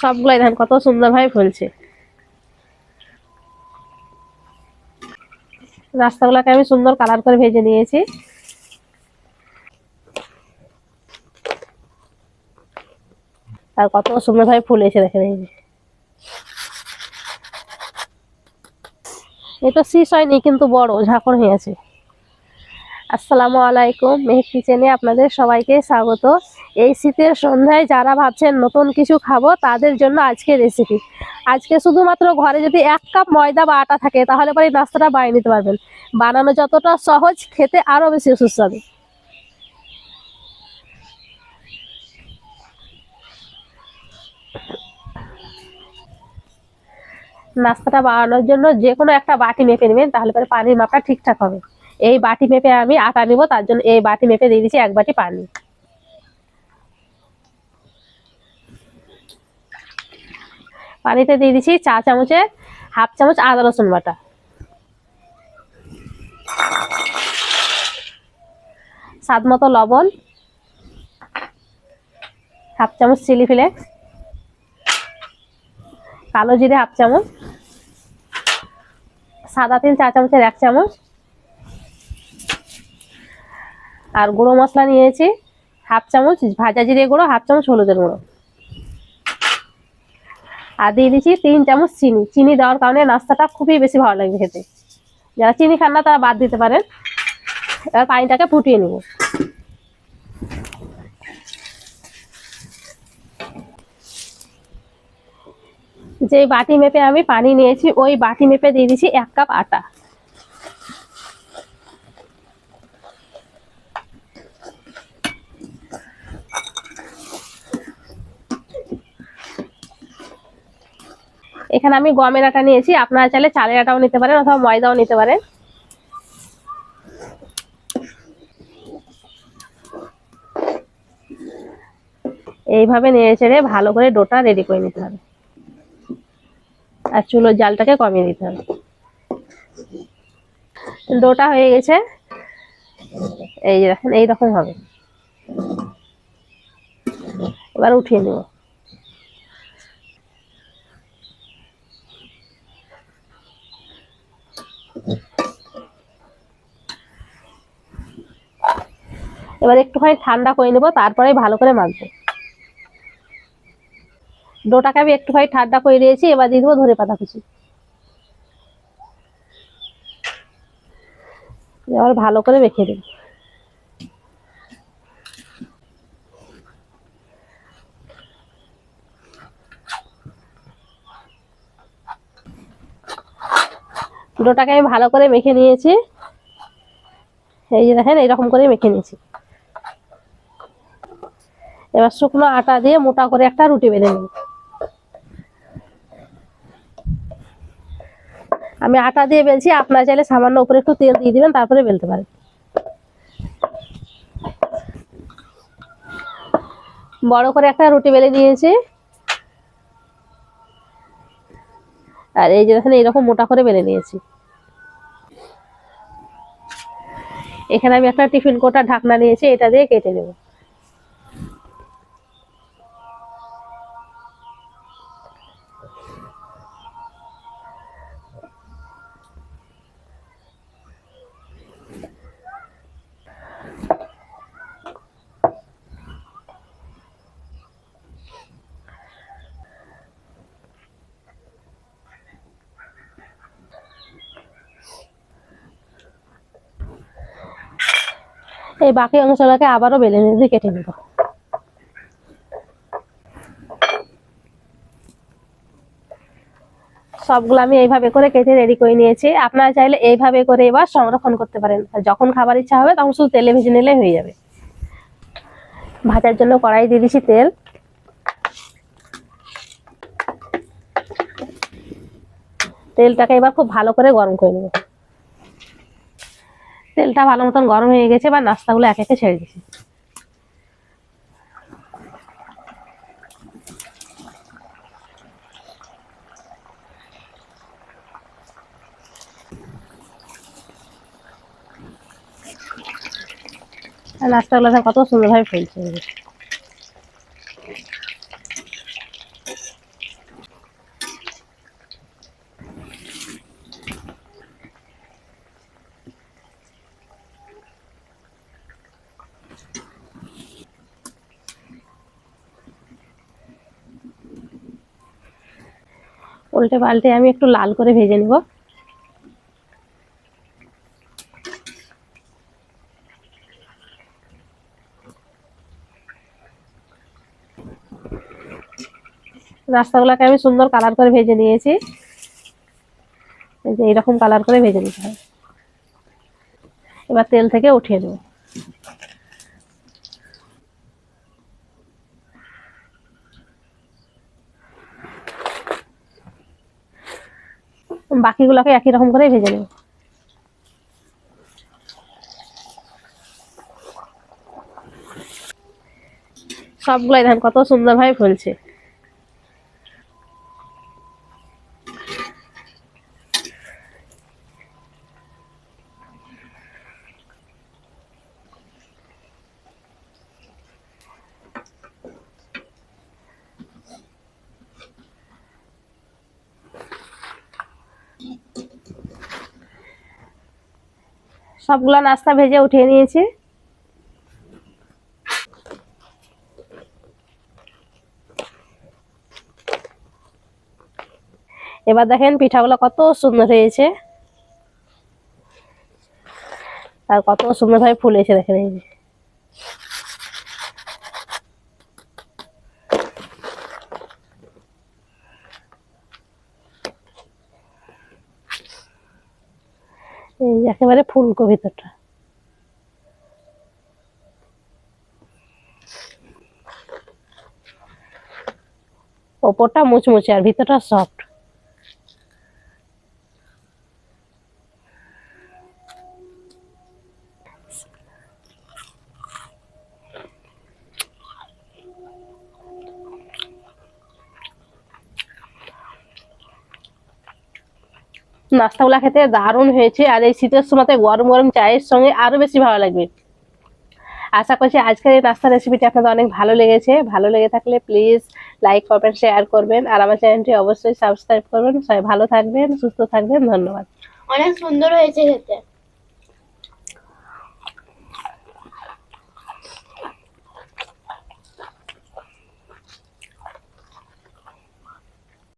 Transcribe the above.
সবগুলাই ধান কত সুন্দরভাবে ফুলছে। নাস্তাগুলোকে আমি সুন্দর কালার করে ভেজে নিয়েছি। আর কত সুন্দরভাবে ফুলেছে দেখেন এই যে। এটা শীষ হয়নি কিন্তু বড়, ঝাঁকড় হয়ে আছে। আসসালামু আলাইকুম, মেহেক কিচেনে আপনাদের সবাইকে স্বাগত। এই শীতের সন্ধ্যায় যারা ভাবছেন নতুন কিছু খাব, তাদের জন্য আজকে রেসিপি আজকে শুধুমাত্র ঘরে যদি এক কাপ ময়দা বা আটা থাকে, তাহলে পরে নাস্তাটা বানিয়ে নিতে পারবেন। বানানো যতটা সহজ, খেতে আরও বেশি সুস্বাদু। নাস্তাটা বানানোর জন্য যে কোনো একটা বাটি মেপে নেবেন, তাহলে পরে পানির মাপটা ঠিকঠাক হবে। এই বাটি মেপে আমি আটা নিব, তার জন্য এই বাটি মেপে দিয়ে দিচ্ছি এক বাটি পানি। পানিতে দিয়ে দিচ্ছি চা চামচে হাফ চামচ আদা রসুন বাটা। স্বাদ মতো লবণ, হাফ চামচ চিলি ফ্লেক্স, কালো জিরে হাফ চামচ, সাদা তিল চা চামচের এক চামচ, আর গুঁড়ো মশলা নিয়েছি হাফ চামচ ভাজা জিরে গুঁড়ো, হাফ চামচ হলুদের গুঁড়ো। আর দিয়ে দিচ্ছি তিন চামচ চিনি। চিনি দেওয়ার কারণে নাস্তাটা খুবই বেশি ভালো লাগবে খেতে। যারা চিনি খান না, তারা বাদ দিতে পারেন। এবার পানিটাকে ফুটিয়ে নেব। যে বাটি মেপে আমি পানি নিয়েছি, ওই বাটি মেপে দিয়ে দিচ্ছি এক কাপ আটা। এখানে আমি গমের আটা নিয়েছি। আপনারা চাইলে চালের আটাও নিতে পারেন অথবা ময়দাও নিতে পারেন। এইভাবে নেড়ে চেড়ে ভালো করে ডোটা রেডি করে নিতে হবে। আর চুলোর জালটাকে কমিয়ে দিতে হবে। ডোটা হয়ে গেছে। এই দেখেন এইরকম হবে। এবার উঠিয়ে নেব। এবার একটুখানি ঠান্ডা করে নেব তারপরে ভালো করে মাখবো ডোটাকে আমি একটুখানি ঠান্ডা করে দিয়েছি এবার দিয়ে দেবো ধরে পাতা কুচি। এবার ভালো করে মেখে দেবো ডোটাকে আমি ভালো করে মেখে নিয়েছি। এই যে দেখেন, এইরকম করে মেখে নিয়েছি। এবার শুকনো আটা দিয়ে মোটা করে একটা রুটি বেঁধে নেব আমি আটা দিয়ে বেলছি, আপনার চাইলে সামান্য উপরে একটু তেল দিয়ে দিবেন, তারপরে বেলতে পারেন। বড় করে একটা রুটি বেলে নিয়েছি। আর এই যে দেখেন, এইরকম মোটা করে বেলে নিয়েছি। এখানে আমি একটা টিফিন কোটার ঢাকনা নিয়েছি, এটা দিয়ে কেটে নেব। এই বাকি অংশটাকে আবারও বেলে নিয়ে কেটে নেব। সবগুলো আমি এইভাবে করে কেটে রেডি করে নিয়েছি। আপনারা চাইলে এইভাবে করে এবার সংরক্ষণ করতে পারেন। যখন খাবার ইচ্ছা হবে তখন শুধু তেলে ভেজে নিলে হয়ে যাবে। ভাজার জন্য কড়াই দিয়ে দিচ্ছি তেল। তেলটাকে এবার খুব ভালো করে গরম করে নেব। তেলটা ভালো মতন গরম হয়ে গেছে বা নাস্তাগুলো এক একে ছেড়ে আর নাস্তাগুলো কত সুন্দরভাবে ফুলছে। উল্টে পাল্টে আমি একটু লাল করে ভেজে নিব। নাস্তাগুলোকে আমি সুন্দর কালার করে ভেজে নিয়েছি। যে এইরকম কালার করে ভেজে নিতে হবে। এবার তেল থেকে উঠিয়ে নেব। বাকিগুলোকে একই রকম করে ভেজে নেব। সবগুলাই ধান কত সুন্দরভাবে ফুলছে। সবগুলা নাস্তা ভেজে উঠিয়ে নিয়েছি। এবার দেখেন পিঠাগুলো কত সুন্দর হয়েছে। আর কত সুন্দরভাবে ফুলেছে দেখেন এই যে। এই একেবারে ফুলকো ভিতরটা। ওপরটা মুচমুচে আর ভিতরটা সফট নাস্তাগুলা খেতে দারুণ হয়েছে আর এই শীতের সময়তে গরম গরম চায়ের সঙ্গে আরও বেশি ভালো লাগবে। আশা করছি আজকের এই নাস্তা রেসিপিটি আপনাদের অনেক ভালো লেগেছে। ভালো লেগে থাকলে প্লিজ লাইক করবেন শেয়ার করবেন। আর আমার চ্যানেলটি অবশ্যই সাবস্ক্রাইব করবেন। সবাই ভালো থাকবেন, সুস্থ থাকবেন। ধন্যবাদ। অনেক সুন্দর হয়েছে খেতে।